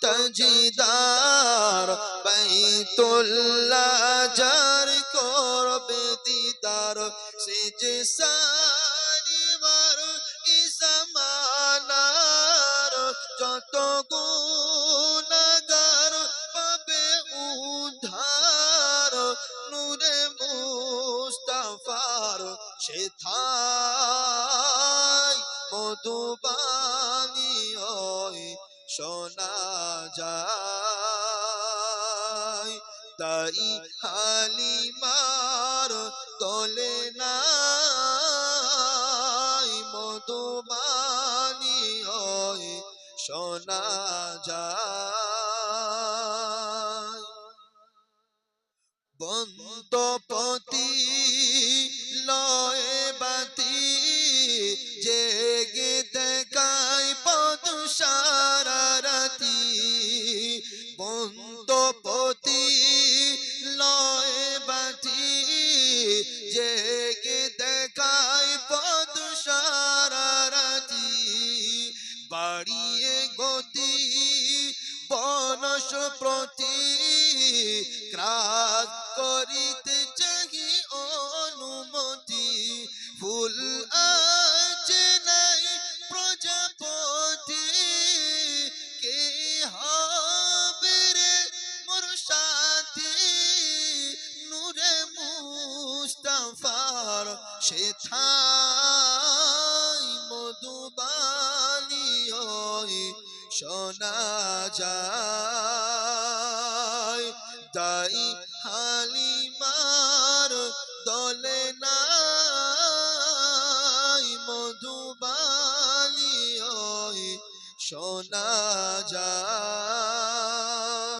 তাজিদার বাইতুল্লাহ যার করবে দিদার। সে যে সারিবার ইসামানার যত গুণাগার পাবে উদ্ধার। নূরে মুস্তাফার সে থাই মধুবাণী হয় শোনা যায় তাই হালিমার তলে নাই মধুবাণী হয় শোনা যায়। বন্দপতি লয়ে বাতি জেগে বন্দপতি লয় বাটি জেগে দেখায় পদ বাড়িয়ে গতি বনস প্রতি ক্রাস করিতে মুস্তাফার সে থাই মধুবাণী হয় শোনা যায়। তাই হালিমার দলে নাই মধুবাণী হয় শোনা যায়।